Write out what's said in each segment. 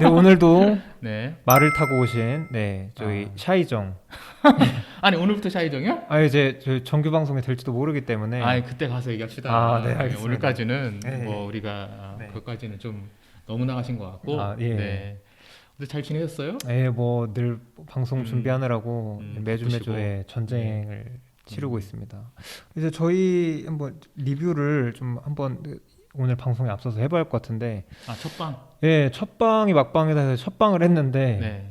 네 오늘도 네. 말을 타고 오신 네 저희 아. 샤이정. 아니 오늘부터 샤이정이요? 아 이제 저희 정규 방송이 될지도 모르기 때문에. 아 그때 가서 얘기합시다. 아, 네, 알겠습니다. 오늘까지는 네. 뭐 우리가 아, 네. 그것까지는 좀 너무 나가신 것 같고. 아, 예. 네. 근데 잘 지내셨어요? 예, 뭐 늘 방송 음. 준비하느라고 음, 매주 바쁘시고. 매주의 전쟁을 치르고 음. 있습니다. 이제 저희 한번 리뷰를 좀 한번 오늘 방송에 앞서서 해봐야 할 것 같은데, 아 첫방. 예, 첫 방이 막방이다 해서 첫 방을 했는데, 네.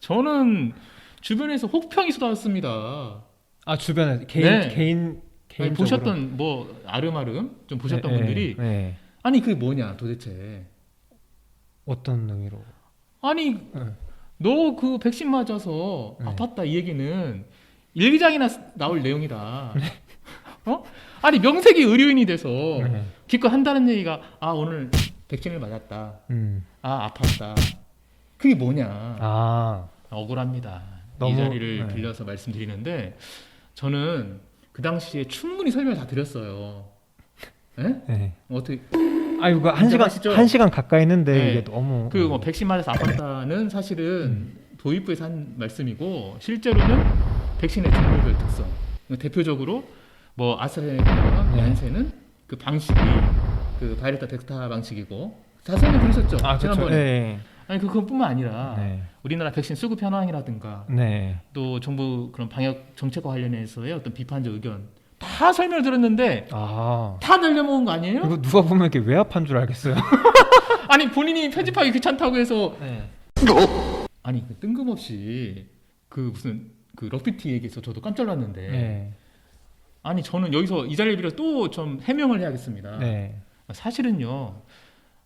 저는 주변에서 혹평이 쏟아졌습니다. 아 주변에 개인 네. 개인 개인 보셨던 뭐 아름아름 좀 보셨던 분들이 네. 아니 그게 뭐냐 도대체. 어떤 의미로? 아니 네. 너그 백신 맞아서 네. 아팠다 이 얘기는 일기장이나 쓰- 나올 내용이다. 네. 어? 아니 명색이 의료인이 돼서 네. 기껏 한다는 얘기가 아 오늘 백신을 맞았다. 음. 아 아팠다. 그게 뭐냐. 아, 억울합니다. 너무- 이 자리를 네. 빌려서 말씀드리는데 저는 그 당시에 충분히 설명을 다 드렸어요. 예? 네. 어떻게 아 이거 한 시간 인정하시죠? 한 시간 가까이 했는데 네. 이게 너무 그 뭐 백신 맞아서 아팠다는 사실은 음. 도입부에서 한 말씀이고 실제로는 백신의 종류별 특성 대표적으로 뭐 아스트라제네카와 네. 얀센은 그 방식이 그 바이러스 덱타 방식이고 다 설명 들으셨죠? 아 그렇죠. 네. 아니 그것뿐만 아니라 네. 우리나라 백신 수급 현황이라든가 네. 또 정부 그런 방역 정책과 관련해서의 어떤 비판적 의견 다 설명을 들었는데 아 다 날려먹은 거 아니에요? 이거 누가 보면 이렇게 외압한 줄 알겠어요. 아니 본인이 편집하기 귀찮다고 해서 네. 아니 그 뜬금없이 그 무슨 그 럭비티 얘기해서 저도 깜짝 놀랐는데 네. 아니 저는 여기서 이 자리를 빌어 또 좀 해명을 해야겠습니다. 네. 사실은요.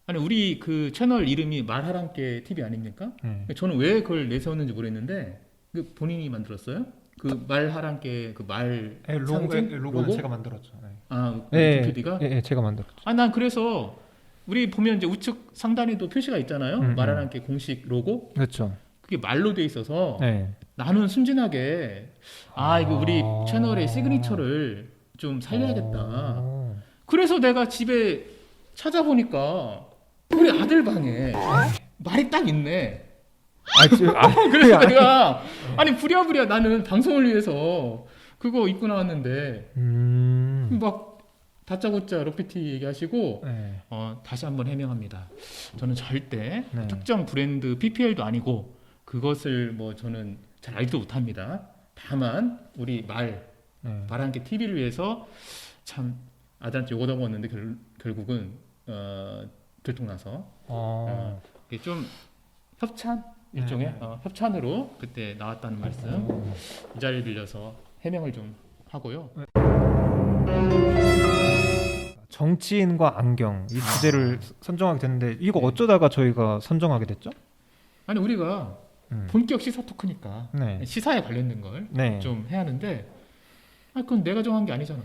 아니 우리 그 채널 이름이 말하랑께 TV 아닙니까? 네. 저는 왜 그걸 내세웠는지 모르겠는데 그 본인이 만들었어요? 그 말하랑께 그말 네, 로고, 로고는 로고? 제가 만들었죠. 네. 아 네, PD가? 네, 네, 제가 만들었죠. 아 난 그래서 우리 보면 이제 우측 상단에도 표시가 있잖아요. 음, 음. 말하랑께 공식 로고 그렇죠. 그게 말로 돼 있어서 네. 나는 순진하게 아 이거 우리 아. 채널의 시그니처를 좀 살려야겠다. 어. 그래서 내가 집에 찾아보니까 우리 아들 방에 말이 딱 있네. 아, 지- 아, 그래서 아, 내가 아니 부랴부랴 나는 방송을 위해서 그거 입고 나왔는데 음. 막 다짜고짜 록피티 얘기하시고 네. 어, 다시 한번 해명합니다. 저는 절대 네. 특정 브랜드 PPL도 아니고 그것을 뭐 저는 잘 알지도 못합니다. 다만 우리 말 네. 바람개 TV를 위해서 참 아들한테 욕 얻어먹었는데 결, 결국은 어, 들통나서 어. 이게 좀 협찬 일종의 네. 어, 협찬으로 그때 나왔다는 말씀 어. 이 자리를 빌려서 해명을 좀 하고요. 정치인과 안경 이 주제를 아. 선정하게 됐는데 이거 네. 어쩌다가 저희가 선정하게 됐죠? 아니 우리가 음. 본격 시사 토크니까 네. 시사에 관련된 걸좀 네. 해야 하는데 아 그건 내가 정한 게 아니잖아.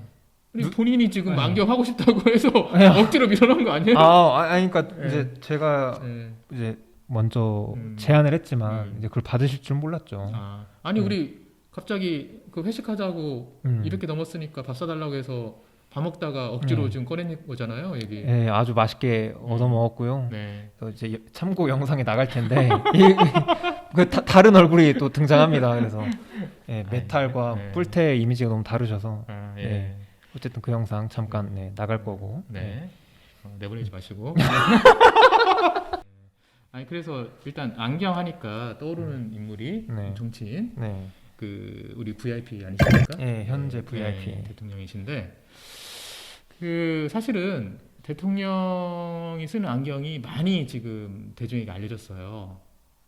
누- 본인이 지금 네. 안경 하고 싶다고 해서 네. 억지로 밀어넣은 거 아니에요? 아, 아, 아니 그러니까 네. 이제 제가 네. 이제 먼저 음. 제안을 했지만 음. 이제 그걸 받으실 줄 몰랐죠. 아, 네. 우리 갑자기 그 회식하자고 음. 이렇게 넘었으니까 밥 사달라고 해서 밥 먹다가 억지로 음. 지금 꺼낸 거잖아요, 얘기. 예, 아주 맛있게 얻어 먹었고요. 네. 또 이제 여- 참고 영상에 나갈 텐데 이- 그 다, 다른 얼굴이 또 등장합니다. 그래서 예, 메탈과 네. 뿔테의 이미지가 너무 다르셔서 아, 예. 네. 어쨌든 그 영상 잠깐 네, 나갈 거고. 네. 어, 내보내지 마시고. 아니 그래서 일단 안경 하니까 떠오르는 인물이 네. 정치인 네. 그 우리 VIP 아니십니까? 예, 현재 VIP. 네, 대통령이신데 그 사실은 대통령이 쓰는 안경이 많이 지금 대중에게 알려졌어요.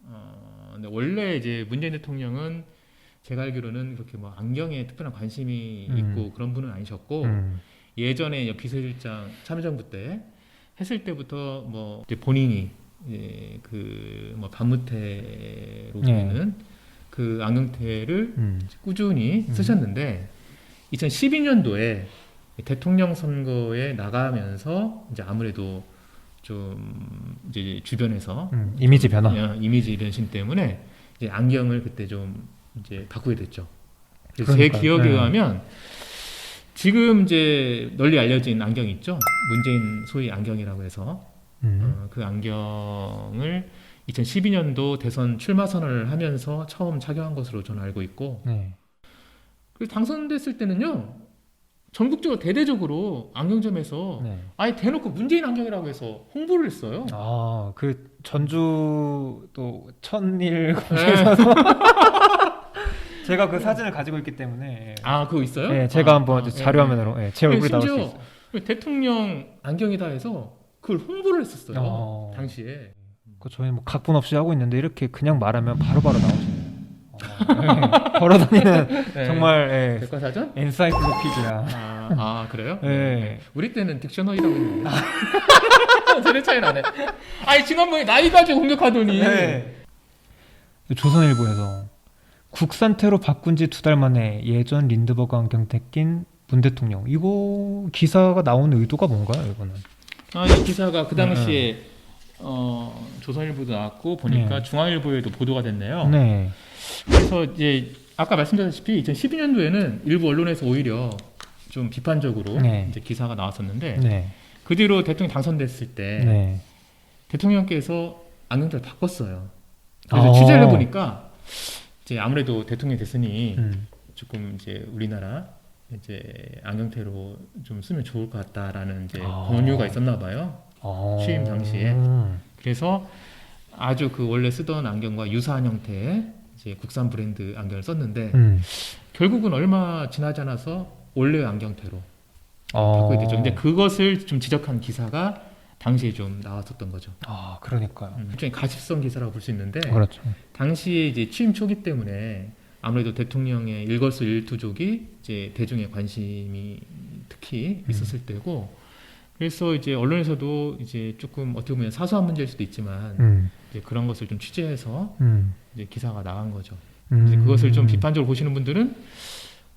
어, 근데 원래 이제 문재인 대통령은 제가 알기로는 그렇게 뭐 안경에 특별한 관심이 음. 있고 그런 분은 아니셨고 음. 예전에 비서실장 참여정부 때 했을 때부터 뭐 이제 본인이 이제 그뭐 반무태로 네. 보이는 그 안경테를 음. 꾸준히 음. 쓰셨는데 2012년도에 대통령 선거에 나가면서 이제 아무래도 좀 이제 주변에서 음. 이미지 변화. 야, 이미지 변신 때문에 이제 안경을 그때 좀 이제 바꾸게 됐죠. 제. 기억에 네. 의하면 지금 이제 널리 알려진 안경 있죠. 문재인 소위 안경이라고 해서 음. 어, 그 안경을 2012년도 대선 출마 선언을 하면서 처음 착용한 것으로 저는 알고 있고 네. 그래서 당선됐을 때는요 전국적으로 대대적으로 안경점에서 네. 아예 대놓고 문재인 안경이라고 해서 홍보를 했어요. 아, 그 전주 또 천일 네. 거기에서 제가 그 사진을 가지고 있기 때문에 아 그거 있어요? 네, 제가 아, 한번 아, 자료 화면으로 네, 제 네, 얼굴이 나올 수 있어요. 대통령 안경이다 해서 그걸 홍보를 했었어요. 어. 당시에. 그 저희 뭐 각본 없이 하고 있는데 이렇게 그냥 말하면 바로바로 나오시네요. 어, 네. 걸어다니는 네. 정말 예, 백과사전? 엔사이클로피디야. 아, 아 그래요? 네. 우리 때는 딕셔너리라고 했는데. 세대 차이 나네. 아니 지난번에 나이 가지고 공격하더니. 네. 조선일보에서 국산태로 바꾼 지 두 달 만에 예전 린드버그 안경 낀문 대통령. 이거 기사가 나온 의도가 뭔가요, 이거는? 아 이 기사가 그 당시에 어, 조선일보도 나왔고 보니까 네. 중앙일보에도 보도가 됐네요. 네. 그래서 이제 아까 말씀드렸다시피 2012년도에는 일부 언론에서 오히려 좀 비판적으로 네. 이제 기사가 나왔었는데 네. 그 뒤로 대통령 당선됐을 때 네. 대통령께서 안경테를 바꿨어요. 그래서 아. 취재를 해보니까 이제 아무래도 대통령이 됐으니 음. 조금 이제 우리나라 이제 안경테로 좀 쓰면 좋을 것 같다라는 이제 아. 권유가 있었나 봐요. 아. 취임 당시에. 음. 그래서 아주 그 원래 쓰던 안경과 유사한 형태의 이제 국산 브랜드 안경을 썼는데 음. 결국은 얼마 지나지 않아서 원래 안경테로 아. 바꾸게 되죠. 근데 그것을 좀 지적한 기사가 당시에 좀 나왔었던 거죠. 아, 그러니까요. 음, 일종의 가십성 기사라고 볼 수 있는데 그렇죠. 당시에 이제 취임 초기 때문에 아무래도 대통령의 일거수일투족이 이제 대중의 관심이 특히 음. 있었을 때고 그래서 이제 언론에서도 이제 조금 어떻게 보면 사소한 문제일 수도 있지만 음. 이제 그런 것을 좀 취재해서 음. 이제 기사가 나간 거죠. 음. 이제 그것을 좀 비판적으로 보시는 분들은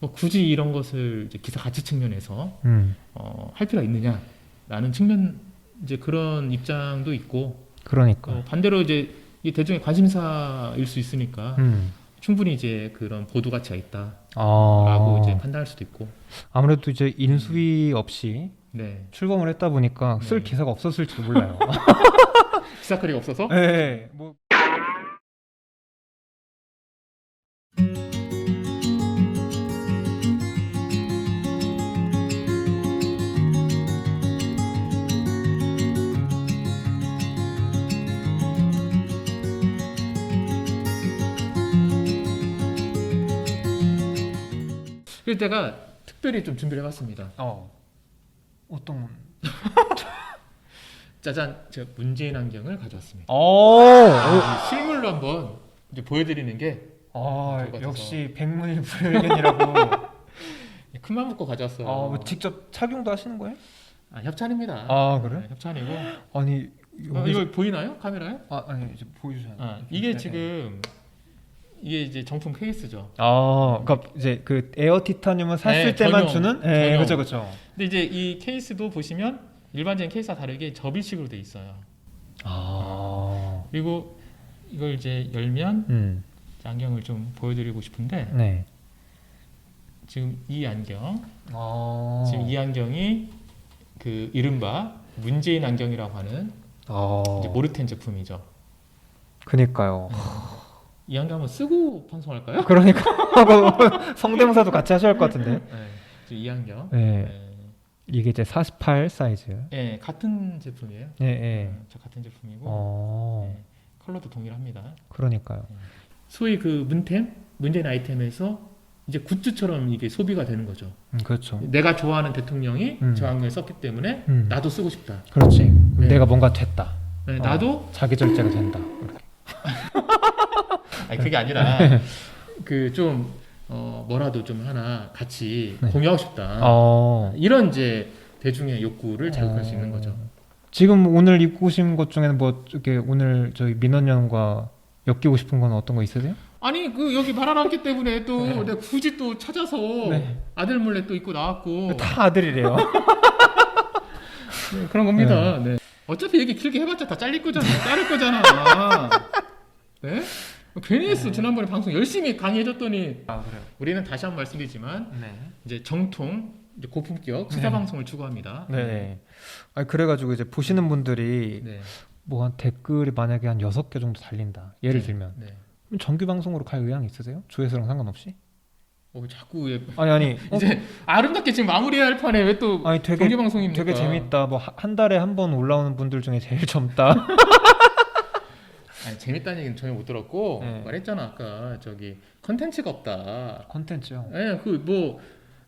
뭐 굳이 이런 것을 이제 기사 가치 측면에서 음. 어, 할 필요가 있느냐라는 측면 이제 그런 입장도 있고 그러니까. 어, 반대로 이제 이 대중의 관심사일 수 있으니까 음. 충분히 이제 그런 보도 가치가 있다라고 아. 이제 판단할 수도 있고 아무래도 이제 인수위 없이 네 출범을 했다 보니까 쓸 네. 기사가 없었을지도 몰라요. 기사거리가 없어서 네. 뭐 그래서 제가 특별히 좀 준비를 해봤습니다. 어. 어떤 짜잔 제가 문재인 안경을 가져왔습니다. 어. 아, 실물로 한번 이제 보여드리는 게 아, 들어가셔서. 역시 백문일불여일견이라고. 큰맘 먹고 가져왔어요. 아, 뭐 직접 착용도 하시는 거예요? 아, 협찬입니다. 아, 그래? 네, 협찬이고 아니, 어, 여기 이거 보이나요? 카메라에? 아, 아니, 이제 보여주셔야 돼요. 아, 이게 네, 지금 이게 이제 정품 케이스죠. 아, 그러니까 이제 그 에어 티타늄을 샀을 네, 때만 전용, 주는 예, 전용. 그렇죠, 그렇죠. 근데 이제 이 케이스도 보시면 일반적인 케이스와 다르게 접이식으로 돼 있어요. 아. 그리고 이걸 이제 열면 음. 안경을 좀 보여드리고 싶은데 네. 지금 이 안경, 아. 지금 이 안경이 그 이른바 문재인 안경이라고 하는 아. 이제 모르텐 제품이죠. 그니까요. 이 안경 한번 쓰고 방송할까요? 그러니까 하고 성대모사도 같이 하셔야 할 것 같은데. 네, 지금 이 안경. 네. 네. 이게 이제 48 사이즈. 네, 같은 제품이에요. 예, 예. 네, 저 같은 제품이고 어. 네, 컬러도 동일합니다. 그러니까요. 소위 그 문템, 문재인 아이템에서 이제 굿즈처럼 이게 소비가 되는 거죠. 음, 그렇죠. 내가 좋아하는 대통령이 음. 저 안경을 썼기 때문에 음. 나도 쓰고 싶다. 그렇지. 네. 내가 뭔가 됐다. 네, 어. 나도 자기 절제가 된다. 아니 그게 아니라 그 좀 어, 뭐라도 좀 하나 같이 네. 공유하고 싶다. 어. 이런 이제 대중의 욕구를 자극할 수 있는 거죠. 지금 오늘 입고 오신 것 중에는 뭐 이렇게 오늘 저희 민원연과 엮이고 싶은 건 어떤 거 있으세요? 아니 그 여기 말아놨기 때문에 또 네. 내가 굳이 또 찾아서 네. 아들 몰래 또 입고 나왔고 다 아들이래요. 네, 그런 겁니다. 네. 어차피 얘기 길게 해봤자 다 잘릴 거잖아. 자를 거잖아. 네? 괜히 했어. 지난번에 방송 열심히 강의해줬더니 아 그래요. 우리는 다시 한 번 말씀드리지만 네. 이제 정통 이제 고품격 시사 네. 방송을 추구합니다. 네. 아 그래가지고 이제 보시는 분들이 네. 뭐 한 댓글이 만약에 한 여섯 개 정도 달린다. 예를 네. 들면 네. 그럼 정규 방송으로 갈 의향 있으세요? 조회수랑 상관없이? 어, 자꾸 왜 아니 아니 어, 이제 아름답게 지금 마무리해야 할 판에 왜 또 아니 되게 정규 방송입니까? 되게 재밌다. 뭐 한 달에 한 번 올라오는 분들 중에 제일 젊다. 아니, 재밌다는 얘기는 전혀 못 들었고 네. 말했잖아 아까 저기 컨텐츠가 없다. 컨텐츠요. 예, 그뭐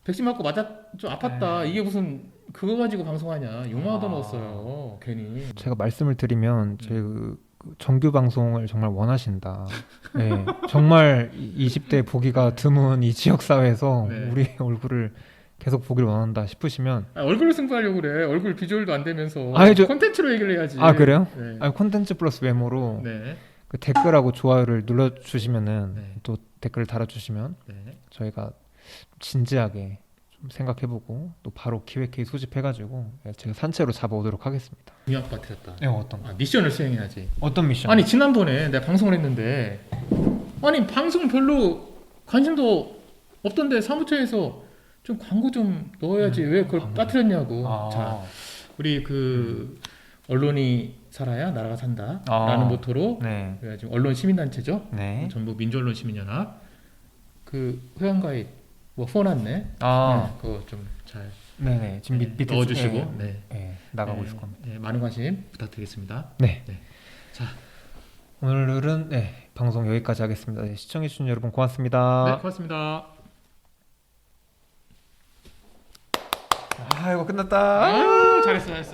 백신 맞고 맞아 좀 아팠다. 네. 이게 무슨 그거 가지고 방송하냐? 욕만 아. 얻어먹었어요. 괜히. 제가 말씀을 드리면 제 그, 그 정규 방송을 정말 원하신다. 네, 정말 20대 보기가 드문 이 지역 사회에서 네. 우리 얼굴을 계속 보길 원한다 싶으시면 아, 얼굴로 승부하려고 그래. 얼굴 비주얼도 안 되면서 아니, 저- 콘텐츠로 얘기를 해야지. 아 그래요? 네. 아 콘텐츠 플러스 외모로 네. 그 댓글하고 좋아요를 눌러주시면은 네. 또 댓글 달아주시면 네. 저희가 진지하게 좀 생각해보고 또 바로 기획회의 소집해가지고 제가 산채로 잡아오도록 하겠습니다. 중요한 것 같았다. 네 어떤 아, 미션을 수행해야지. 어떤 미션? 아니 지난번에 내가 방송을 했는데 아니 방송 별로 관심도 없던데 사무처에서 좀 광고 좀 넣어야지 왜 그걸 광고. 빠뜨렸냐고. 아, 자 우리 그 언론이 살아야 나라가 산다라는 아. 모토로 네, 우리가 지금 언론 시민단체죠. 네. 전북 민주언론 시민연합 그 회원가입 뭐 후원 안내 아, 네, 그거 좀잘 네네. 지금 밑, 밑에 넣어주시고 네, 네. 네, 나가고 네, 있을 겁니다. 네, 많은 관심 부탁드리겠습니다. 네. 네. 자. 오늘은 네, 방송 여기까지 하겠습니다. 네, 시청해주신 여러분 고맙습니다. 네, 고맙습니다. 아, 이거 끝났다. 아유, 잘했어, 잘했어.